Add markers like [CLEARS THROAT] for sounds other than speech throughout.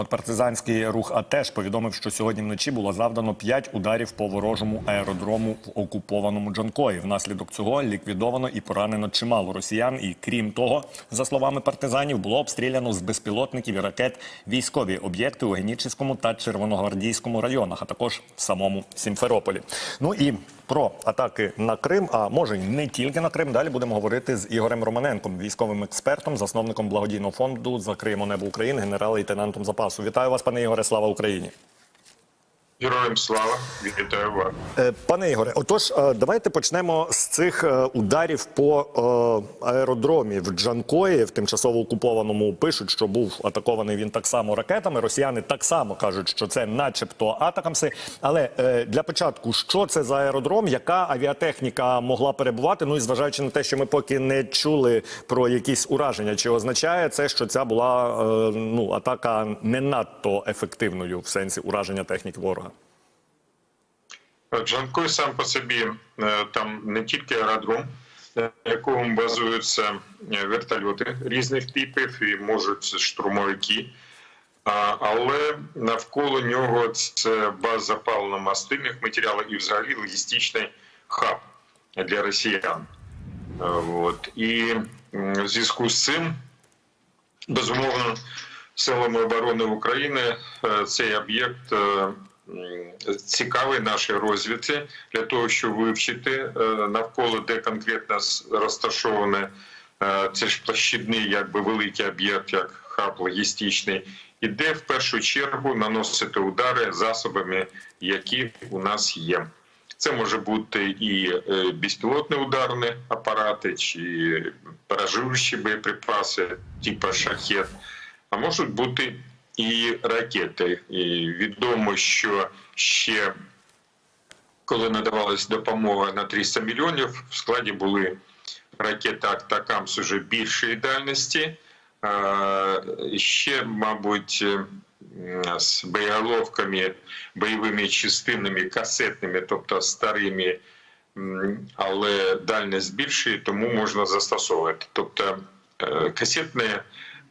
От партизанський рух АТЕШ повідомив, що сьогодні вночі було завдано 5 ударів по ворожому аеродрому в окупованому Джанкої. Внаслідок цього ліквідовано і поранено чимало росіян. І крім того, за словами партизанів, було обстріляно з безпілотників і ракет військові об'єкти у Генічеському та Червоногвардійському районах, а також в самому Сімферополі. Ну і про атаки на Крим, а може й не тільки на Крим. Далі будемо говорити з Ігорем Романенком, військовим експертом, засновником благодійного фонду за Закриємо небо України, генерал-лейтенантом запасу. Вітаю вас, пане Ігоре. Слава Україні. Героям слава, вітаю вас. Е, Пане Ігоре, отож, е, давайте почнемо з цих е, ударів по аеродромі в Джанкої, в тимчасово окупованому. Пишуть, що був атакований він так само ракетами. Росіяни так само кажуть, що це, начебто, атакамси. Але для початку, що це за аеродром, яка авіатехніка могла перебувати? Ну і зважаючи на те, що ми поки не чули про якісь ураження, чи означає це, що ця була ну атака не надто ефективною в сенсі ураження техніки ворога? Джанкой сам по собі е, там не тільки аеродром, на якому базуються е, вертольоти різних типів і можуть штурмовики. Але навколо нього це база паливно-мастильних матеріалів і взагалі логістичний хаб для росіян. Е, От. І в зв'язку з цим, безумовно, силами оборони України цей об'єкт м, цікавий нашій розвідці для того, щоб вивчити е, навколо де конкретно розташоване е, це ж площадний, якби великий об'єкт, як хаб логістичний, і де в першу чергу наносити удари засобами, які у нас є. Це може бути і е, безпілотні ударні апарати, чи баражуючі боєприпаси, типу шахет, а можуть бути і ракети. І відомо, що ще коли надавалась допомога на 300 мільйонів, в складі були ракети Актакамс уже більшої дальності. Ще, мабуть, е, з боєголовками, бойовими частинами, касетними, тобто старими, але дальність більшої, тому можна застосовувати. Тобто е, касетні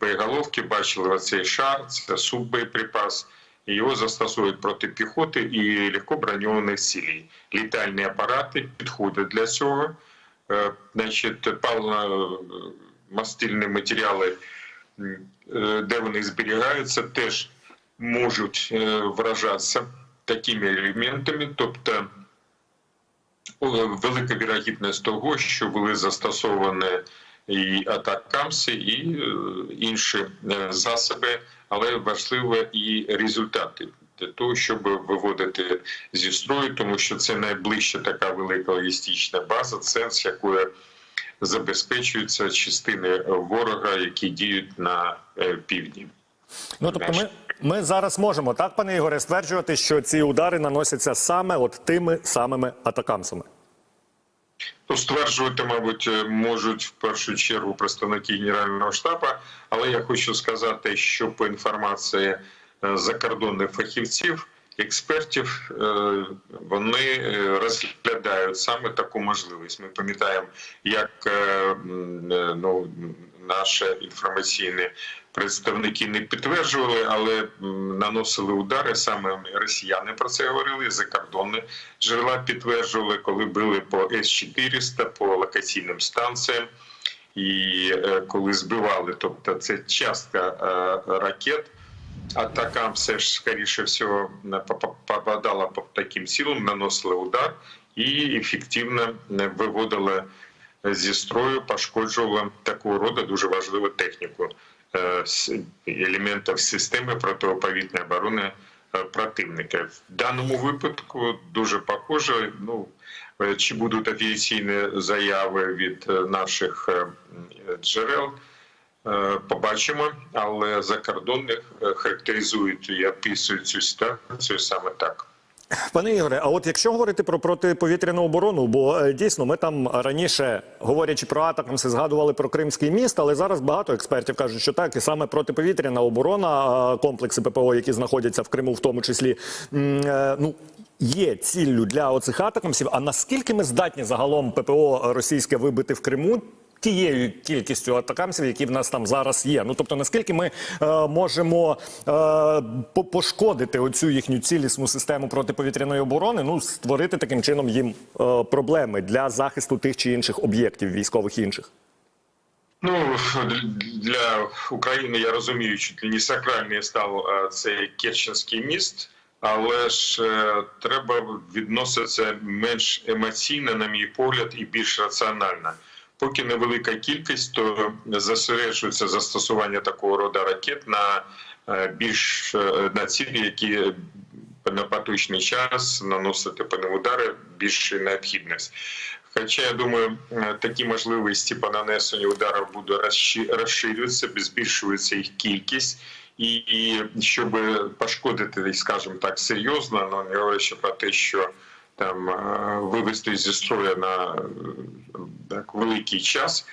боєголовки бачили оцей шар, це суббоєприпас, його застосовують проти піхоти і легко броньованих цілей. Літальні апарати підходять для цього. Е, Значить, паливно-мастильні матеріали, е, де вони зберігаються, теж можуть е, вражатися такими елементами, тобто велика вірогідність того, що були застосовані і атакамси, і е, інші е, засоби, але важливо і результати для того, щоб виводити зі строю, тому що це найближча така велика логістична база, з якою забезпечуються частини ворога, які діють на е, півдні. Ну тобто, ми, ми зараз можемо так, пане Ігоре, стверджувати, що ці удари наносяться саме от тими самими атакамсами. Ну, стверджувати, мабуть, можуть в першу чергу представники Генерального штабу, але я хочу сказати, що по інформації е, закордонних фахівців, експертів, е, вони е, розглядають саме таку можливість. Ми пам'ятаємо, як е, ну, наші інформаційні представники не підтверджували, але наносили удари. Саме росіяни про це говорили. Закордонні джерела підтверджували, коли били по С-400, по локаційним станціям. І коли збивали, тобто це частка ракет, атакам все ж скоріше всього попадала по таким силам, наносили удар і ефективно е, виводили зі строю, пошкоджувала такого роду дуже важливу техніку е, елементів системи протиповітряної оборони е, противника. В даному випадку дуже похоже. Ну е, чи будуть офіційні заяви від е, наших е, джерел? Е, Побачимо, але закордонних е, характеризують і описують цю ситуацію саме так. Пане Ігоре, а от якщо говорити про протиповітряну оборону, бо е, дійсно ми там раніше, говорячи про атакамси, згадували про Кримський міст, але зараз багато експертів кажуть, що так, і саме протиповітряна оборона, комплекси ППО, які знаходяться в Криму, в тому числі, ну. Є ціллю для оцих атакамсів. А наскільки ми здатні загалом ППО російське вибити в Криму тією кількістю атакамців, які в нас там зараз є. Ну тобто, наскільки ми е, можемо е, по- пошкодити оцю їхню цілісну систему протиповітряної оборони, ну створити таким чином їм е, проблеми для захисту тих чи інших об'єктів військових і інших. Ну для України я розумію, що не сакральний став е, цей Керченський міст, але ж е, треба відноситися менш емоційно, на мій погляд, і більш раціонально. Поки невелика кількість, то зосереджується застосування такого роду ракет на е, більш е, на цілі, які на поточний час наносити по удари більше необхідність. Хоча я думаю, е, такі можливості по нанесенню ударів буде розширюватися, збільшується їх кількість. І, і щоб пошкодити, скажімо так, серйозно, ну не говорячи про те, що там вивести зі строю на так, великий час,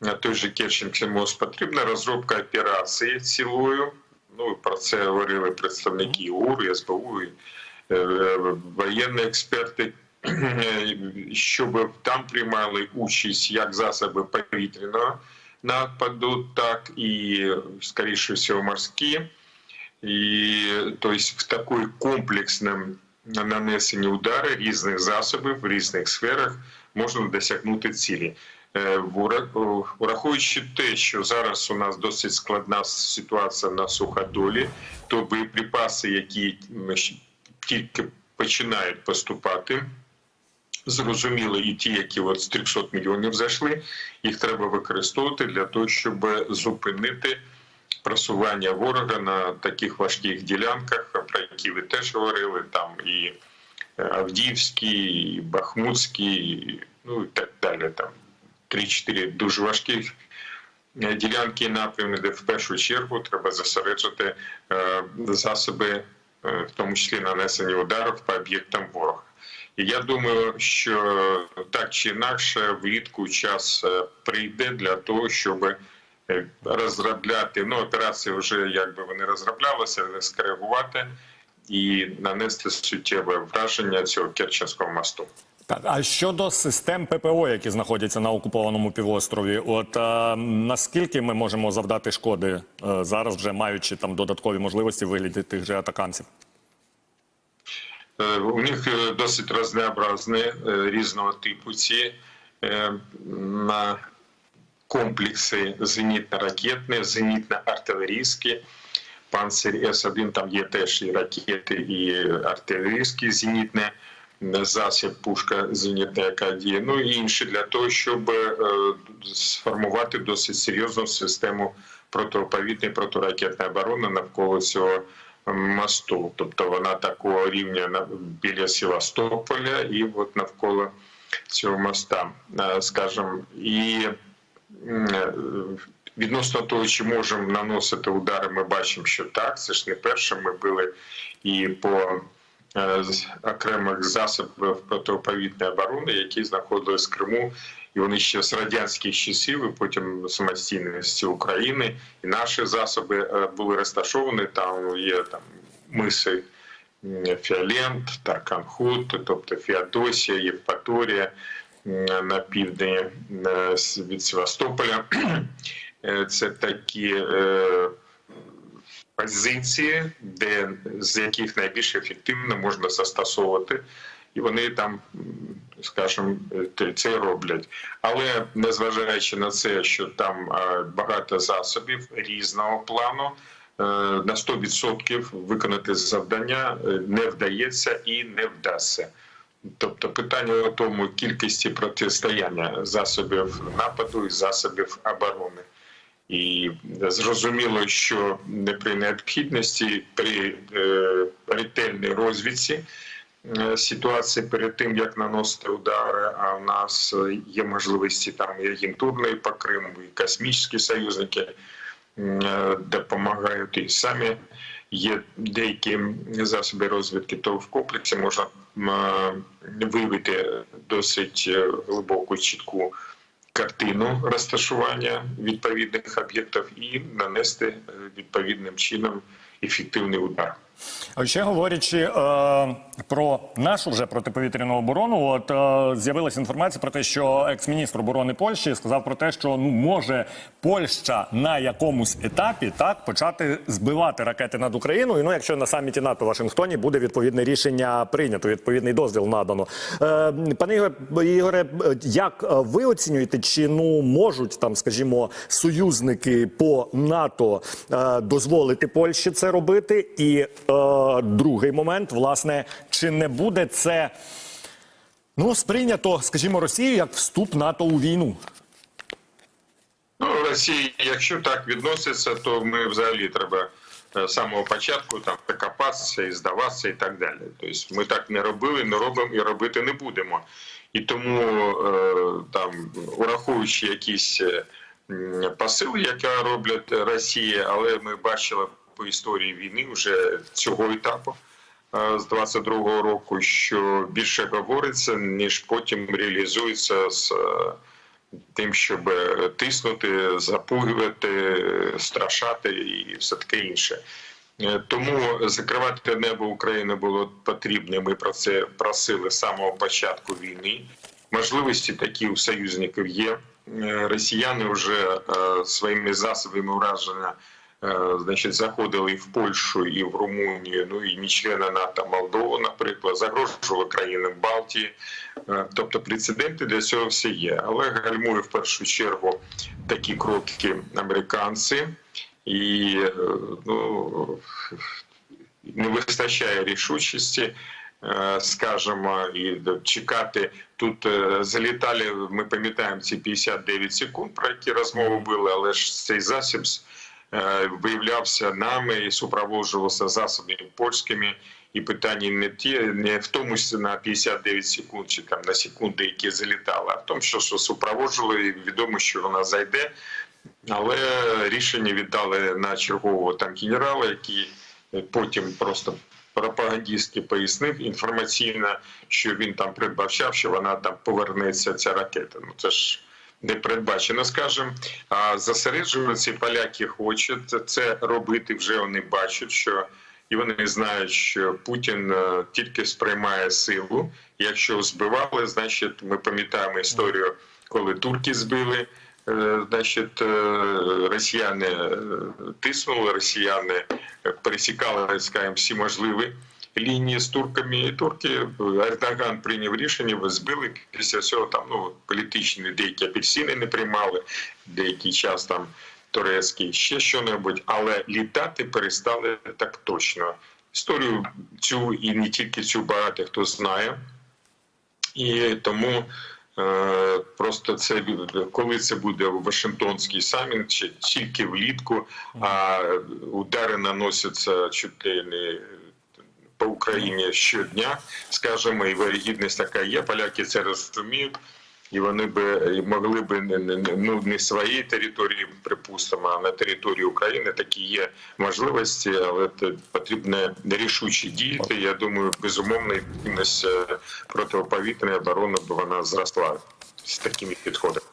на той же Керченський мост потрібна розробка операції цілою. Ну про це говорили представники УР, СБУ, і, е, воєнні експерти щоб там приймали участь як засоби повітряного нападу, так і, скоріше всього, морські. І тобто в такій комплексному нанесенні удари різних засобів в різних сферах можна досягнути цілі. Е, Враховуючи те, що зараз у нас досить складна ситуація на суходолі, то боєприпаси, які тільки починають поступати, зрозуміло, і ті, які от з 300 мільйонів зайшли, їх треба використовувати для того, щоб зупинити просування ворога на таких важких ділянках, про які ви теж говорили, там і е, Авдіївський, і Бахмутський, ну і так далі. Там 3-4 дуже важкі е, ділянки напрямки, де в першу чергу треба зосереджити е, засоби, в тому числі нанесення ударів по об'єктам ворога. І я думаю, що так чи інакше влітку час прийде для того, щоб розробляти ну операції вже якби вони розроблялися, але скоригувати і нанести суттєве враження цього Керченського мосту. Так, а щодо систем ППО, які знаходяться на окупованому півострові, от е, наскільки ми можемо завдати шкоди е, зараз, вже маючи там додаткові можливості вигляді тих же атакамців? Е, У них е, досить разнообразні е, різного типу ці е, на комплекси зенітно-ракетні, зенітно-артилерійські. Панцирь С-1, там є теж і ракети, і артилерійські зенітні засіб, пушка зенітна, яка діє, ну і інші для того, щоб е, сформувати досить серйозну систему протиповітної протиракетної оборони навколо цього мосту. Тобто вона такого рівня біля Севастополя і от навколо цього моста, е, скажімо, е, відносно того, чи можемо наносити удари, ми бачимо, що так. Це ж не перше. Ми били і по е, окремих засобів протиповітної оборони, які знаходились в Криму, і вони ще з радянських часів, і потім самостійності України, і наші засоби е, були розташовані. Там є там миси Фіолент, Тарканхут, тобто Феодосія, Євпаторія на півдні е, від Севастополя. [CLEARS THROAT] Е, Це такі е, позиції, де з яких найбільш ефективно можна застосовувати, і вони там, скажімо, це роблять. Але незважаючи на це, що там е, багато засобів різного плану. е, На 100% виконати завдання е, не вдається і не вдасться. Тобто питання у тому кількості протистояння засобів нападу і засобів оборони. І зрозуміло, що не при необхідності при е, ретельній розвідці е, ситуації перед тим, як наносити удари, а в нас є можливості там і агентурної по Криму, і космічні союзники е, допомагають і самі є деякі засоби розвідки, то в комплексі можна виявити досить е, глибоку чітку картину розташування відповідних об'єктів і нанести е, відповідним чином ефективний удар. Ще говорячи е, про нашу вже протиповітряну оборону, от е, з'явилася інформація про те, що екс-міністр оборони Польщі сказав про те, що ну може Польща на якомусь етапі так почати збивати ракети над Україною. Ну, якщо на саміті НАТО в Вашингтоні буде відповідне рішення прийнято, відповідний дозвіл надано. Е, пане Ігоре, Ігоре, як е, ви оцінюєте, чи ну можуть там, скажімо, союзники по НАТО е, дозволити Польщі це робити? І е, другий момент, власне, чи не буде це ну сприйнято, скажімо, Росією як вступ НАТО у війну? Ну, Росія, якщо так відноситься, то ми взагалі треба е, з самого початку там прикопатися і здаватися і так далі. Тобто ми так не робили, не робимо і робити не будемо. І тому е, там, ураховуючи якісь е, м, посили, які роблять Росія, але ми бачили по історії війни вже цього етапу. е, З 22-го року, що більше говориться, ніж потім реалізується з е, тим, щоб е, тиснути, запугувати, страшати і все таке інше. Тому закривати небо України було потрібно. Ми про це просили з самого початку війни. Можливості такі у союзників є. Росіяни вже своїми засобами ураження значить, заходили і в Польщу, і в Румунію, ну і члени НАТО Молдову, наприклад, загрожували країнам Балтії. Е, Тобто прецеденти для цього все є. Але гальмує в першу чергу такі кроки американці, і е, ну, не вистачає рішучості. е, Скажемо, і чекати тут е, залітали. Ми пам'ятаємо ці 59 секунд, про які розмови були, але ж цей засіб е, виявлявся нами і супроводжувався засобами польськими. І питання не ті, не в тому, що на 59 секунд чи там на секунди, які залітали, а в тому, що, що супроводжували, і відомо, що вона зайде. Але рішення віддали на чергового там генерала, який потім просто пропагандистськи пояснив інформаційно, що він там передбачав, що вона там повернеться ця ракета. Ну це ж не передбачено, скажімо. А зосереджуватися поляки хочуть це робити. Вже вони бачать, що і вони знають, що Путін е, тільки сприймає силу. Якщо збивали, значить ми пам'ятаємо історію, коли турки збили. Е, Значить, е, росіяни тиснули, росіяни пересікали, скажімо, всі можливі лінії з турками. І турки Ердоган прийняв рішення, збили після цього там ну політичні деякі апельсини не приймали, деякий час там турецький, ще що-небудь, але літати перестали так точно. Історію цю і не тільки цю багато хто знає. І тому е, просто це коли це буде Вашингтонський саміт, чи тільки влітку, а удари наносяться чуть ли не Україні щодня, скажімо, і вирогідність така є. Поляки це розуміють. І вони би могли би ну, не своїй території, припустимо, а на території України такі є можливості, але потрібно нерішуче діяти. Я думаю, безумовно, ефективність протиповітряної оборони б вона зросла з такими підходами.